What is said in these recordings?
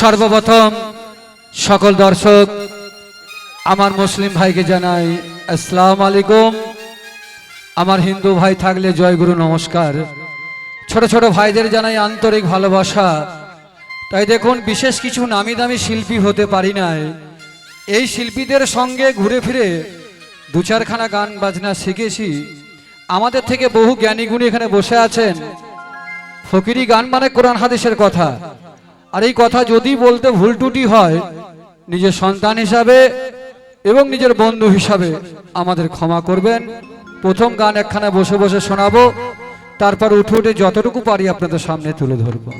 সর্বপ্রথম সকল দর্শক, আমার মুসলিম ভাইকে জানাই আসসালাম আলাইকুম। আমার হিন্দু ভাই থাকলে জয়গুরু নমস্কার। ছোট ছোট ভাইদের জানাই আন্তরিক ভালোবাসা। তাই দেখুন, বিশেষ কিছু নামি দামি শিল্পী হতে পারি নাই। এই শিল্পীদের সঙ্গে ঘুরে ফিরে দু চারখানা গান বাজনা শিখেছি। আমাদের থেকে বহু জ্ঞানীগুণী এখানে বসে আছেন। ফকিরি গান মানে কোরআন হাদিসের কথা। আর এই কথা যদি বলতে ভুল টুটি হয়, নিজের সন্তান হিসাবে এবং নিজের বন্ধু হিসাবে আমাদের ক্ষমা করবেন। প্রথম গান একখানে বসে বসে শোনাবো, তারপর উঠে উঠে যতটুকু পারি আপনাদের সামনে তুলে ধরবো।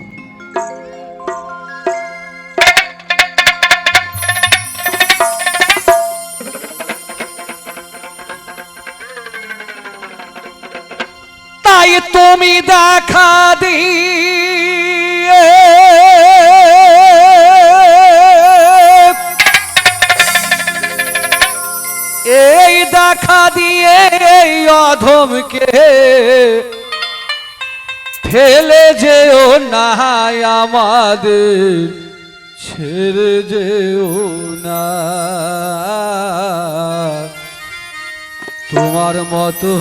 তাই তুমি দেখা দিয়ে এই অধমকে ফেলে যেও না আমাদের, ছেড়ে যেও না তোমার মতো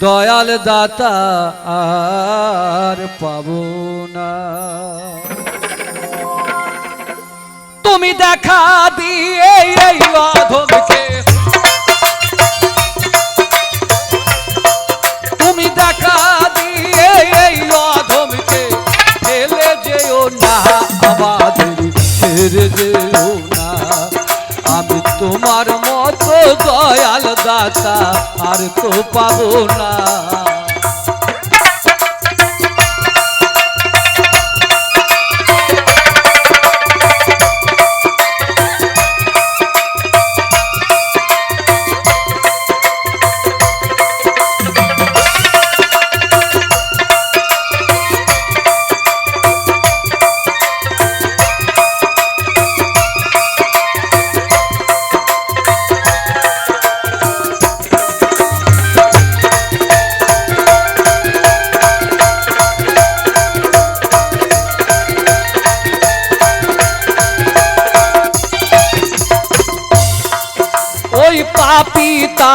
দয়াল দাতা আর পাবো না। তুমি দেখা দিয়ে এই অধমকে না আমাদের ছেড়ে না। আমি তোমার মতো দয়াল দাতা আর তো পাবো না।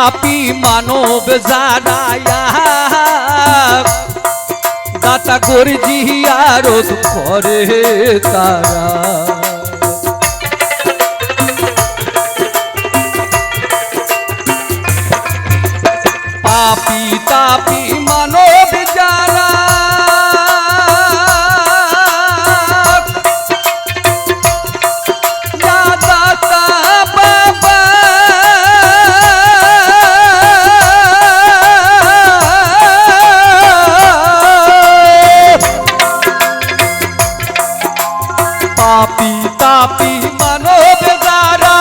পাপি মানব জানায়া। দাতা করে জিয়ারত করে তারা। পাপি তাপি পাপি তাপি মানব যারা।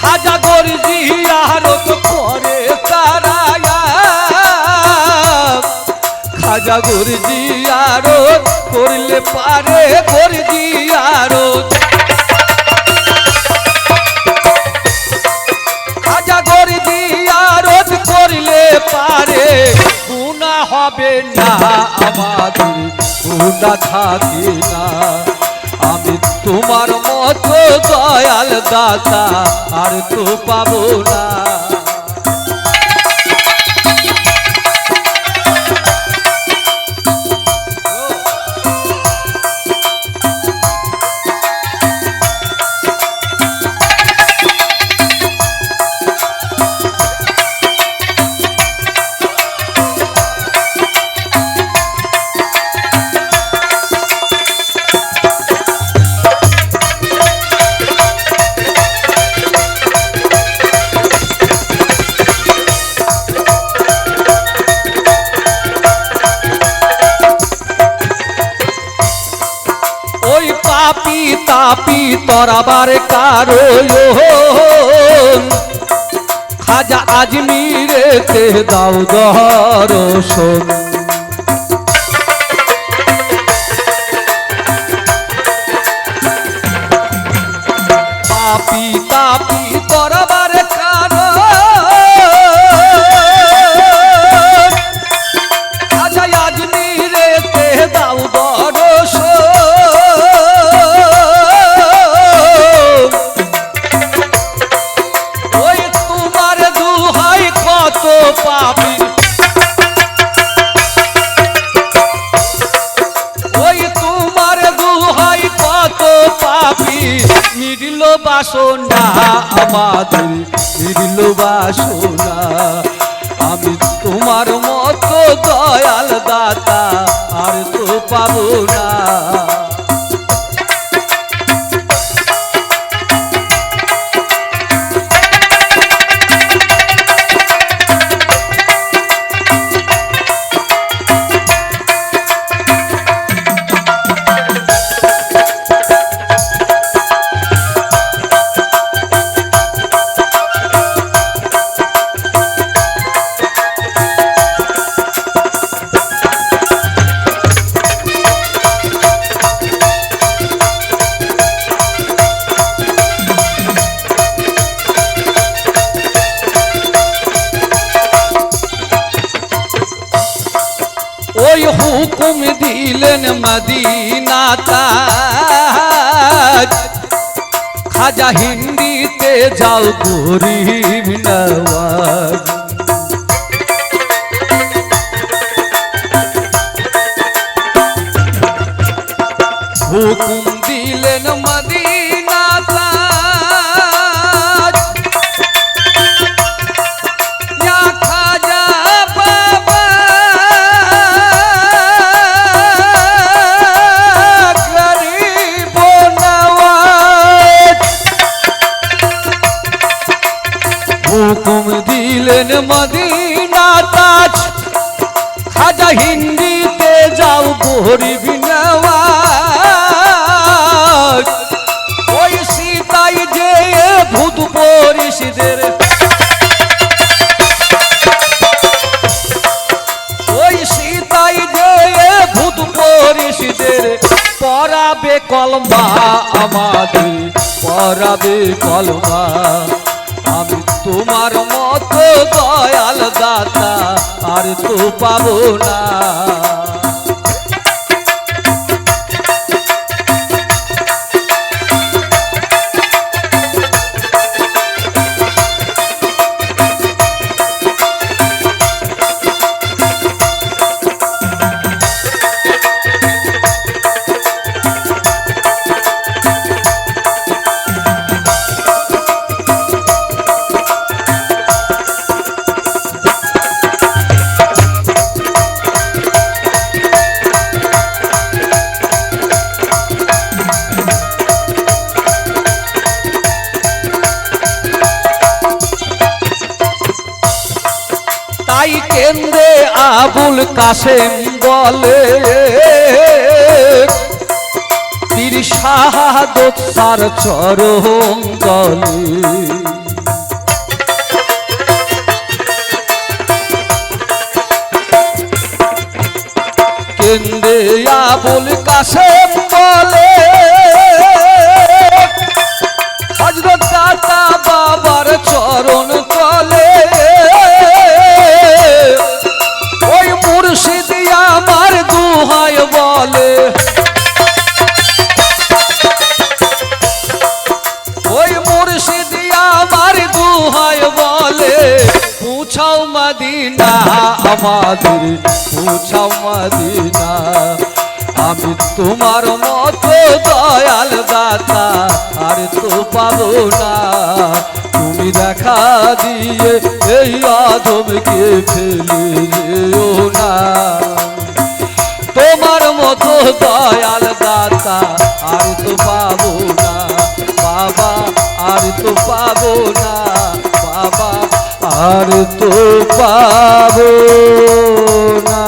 খাজা গরজি আরত করে তারা খাজা গরজি আরত করলে পারে গরজি আরত খাজা গরজি আরত করলে পারে গুণা হবে না আমাদের গুণা থাকে না। আমি তোমার মতো দয়াল দাতা আর তো পাবো না। পাপি তরাবার কারও খাজা আজমিরেতে দাও দর্শন আমাদের ফিরল বাসনা। আমি তোমার মতো দয়াল দাতা আর তো পাবো না মদিনা তাজ খাজা হিন্দিতে যাও গরিব নওয়াজ। হুকুম হুকুম দিলেন মদিনা তাজ খাজা হিন্দিতে যাও, গরিব ওই সীতাই যে ওই সীতাই যে পরাবে কলমা আমাদের, পরাবে কলমা তোমার মতো দয়াল দাতা আর তো পাবো না। কাসেম বলে। তির শাহাদত তার দলে। আমাদের পুছাও মদিনা। আমি তোমার মতো দয়াল দাতা, আর তো পাবো না। তুমি দেখা দিয়ে এই আদমকে ফেলে যেও না। তোমার মতো দয়াল দাতা আর তো পাবো না।